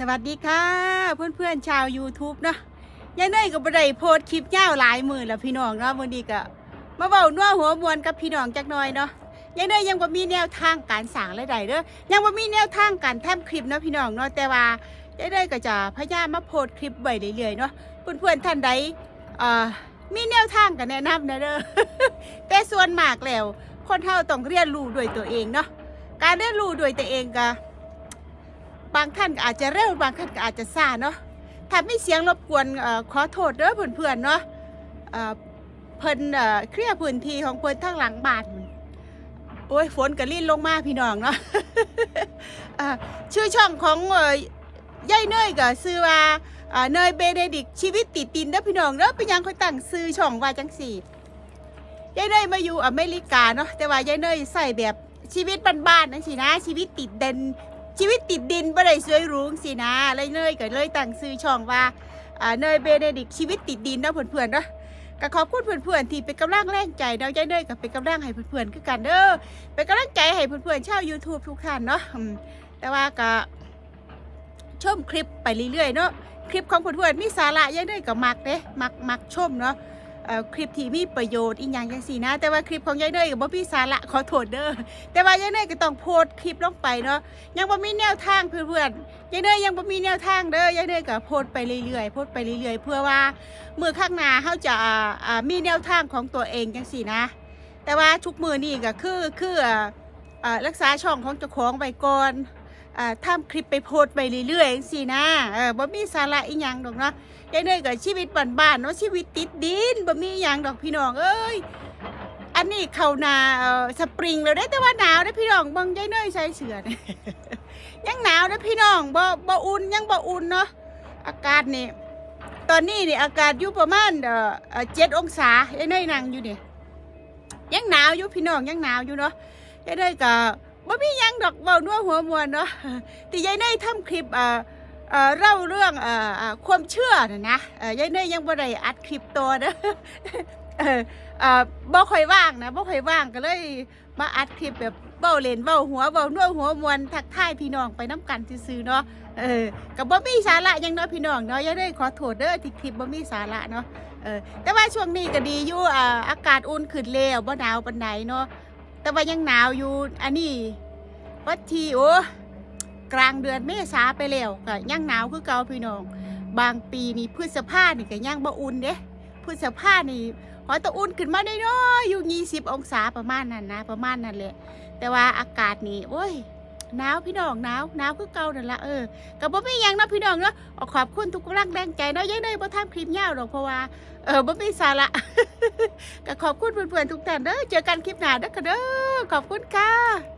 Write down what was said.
สวัสดีค่ะ เพื่อนๆชาว YouTube เนาะยายเนยก็บ่ได้โพสคลิปยาวหลายหมือแล้วพี่น้องเนาะวันนี้ก็มาเว้านัวหัวมวนกับพี่น้องจักหน่อยเนาะยายเนยยังบ่มีแนวทางการสร้างรายได้เด้อยังบ่มีแนวทางการทำคลิปเนาะพี่น้องเนาะแต่ว่ายายเนยก็จะพยายามมาโพสคลิปไว้เรื่อยๆเนาะเพื่อนๆท่านใดเอ่อมีแนวทางก็แนะนำนะเด้อแต่ส่วนมากแล้ว คนเฮาต้องเรียนรู้ด้วยตัวเองเนาะการเรียนรู้ด้วยตัวเองก็ บางท่านก็อาจจะเร็วบางท่านก็อาจจะช้าเนาะถ้าไม่เสียงรบกวนอขอโทษเด้อเพื่อนๆเนาะเอ่อเพิ่นเอ่อเคลียร์พื้นที่ของเพิ่นทางหลังบ้านโอ้ยฝนก็ลิ่นลงมาพี่น้องเนาะชื่อช่องของเอ่อยายเนยก็ชื่อว่าเนยเบเนดิกชีวิตติดดินเด้อพี่น้องเด้อเป็นยังเขาตั้งชื่อช่องว่าจังสี่ยายเนยมาอยู่อเมริกาเนาะแต่ว่ายายเนยใส่แบบชีวิตบ้านๆนั่นสินะชีวิตติดเดิน ชีวิตติดดินบ่ได้สวยหรูสินะเลยเนยก็เลยตั้งซื้อช่องว่าอ่าเนยเบเนดิกชีวิตติดดินเนาะเพื่อนๆเนาะก็ขอบคุณเพื่อนๆที่เป็นกำลังแรงใจเนาะยายเนยก็เป็นกำลังให้เพื่อนๆคือกันเด้อเป็นกำลังใจให้เพื่อนๆชาว YouTube ทุกท่านเนาะแต่ว่าก็ชมคลิปไปเรื่อยๆเนาะคลิปของเพื่อนๆมีสาระยายเนยก็มักเด้มักมักชมเนาะ คลิปที่มีประโยชน์อีกอย่างจังซี่นะ แต่ว่าคลิปของยายเนยก็บ่มีสาระขอโทษเด้อแต่ว่ายายเนยก็ต้องโพสต์คลิปลงไปเนาะยังบ่มีแนวทางเพื่อนๆยายเนยยังบ่มีแนวทางเด้อยายเนยก็โพสต์ไปเรื่อยๆโพสต์ไปเรื่อยๆ เพื่อว่ามือข้างหน้าเฮาจะมีแนวทางของตัวเองจังซี่นะ แต่ว่าทุกมือนี่ก็คือคือรักษาช่องของเจ้าของไว้ก่อน อ่าทำคลิปไปโพสไปเรื่อยๆจังซี่นะเออบ่มีสาระอีหยังดอกเนาะยายเนยก็ชีวิตบ้านๆเนาะชีวิตติดดินบ่มีอีหยังดอกพี่น้องเอ้ยอันนี้เข้านาสปริงแล้วได้แต่ว่าหนาวได้พี่น้องบิ่งยายเนยใส่เสื้อยังหนาวนะพี่น้องบ่บ่อุ่นยังบ่อุ่นเนาะอากาศนี่ตอนนี้นี่อากาศอยู่ประมาณเออเอ่อเจ็ดองศายายเนยนั่งอยู่นี่ยังหนาวอยู่พี่น้องยังหนาวอยู่เนาะยายเนยก็ บ่มียังดอกเว้านัวหัวมวนเนาะที่ยายเนยทำคลิปเอ่อเอ่อเล่าเรื่องเอ่อความเชื่อนะนะเอ่อยายเนยยังบ่ได้อัดคลิปตัวเด้อเออเอ่อบ่ค่อยว่างนะบ่ค่อยว่างก็เลยมาอัดคลิปแบบเบ้าเล่นเบ้าหัวเบ้านัวหัวมวนทักทายพี่น้องไปน้ำกันซื่อๆเนาะเออก็บ่มีสาระยังเนาะพี่น้องเนาะย่าได้ขอโทษเด้อที่คลิปบ่มีสาระเนาะเออแต่ว่าช่วงนี้ก็ดีอยู่อ่าอากาศอุ่นขึ้นแล้วบ่หนาวปานใดเนาะ แต่ว่ายังหนาวอยู่อันนี้วัดทีโอกลางเดือนเมษาไปแล้วก็ยังหนาวคือเก่าพี่น้อง บางปีนี่พืชสภานี่ก็ยังบ่อุ่นเด้พืชสภานี่หอยตะอุ่นขึ้นมาได้น้อยๆอยู่ยี่สิบองศาประมาณนั้นนะ ประมาณนั้นแหละแต่ว่าอากาศนี่โอ้ย หนาวพี่น้องหนาวหนาวคือเก่านั่นละเออกับบ่มีหยังเนาะพี่น้องเนาะขอบคุณทุกกำลังแรงใจเนาะยังได้บ่ทำคลิปยาวดอกเพราะว่าเออบ่มีสาระก็ขอบคุณเพื่อนๆทุกท่านเด้อเจอกันคลิปหน้าเด้อค่ะเด้อขอบคุณค่ะ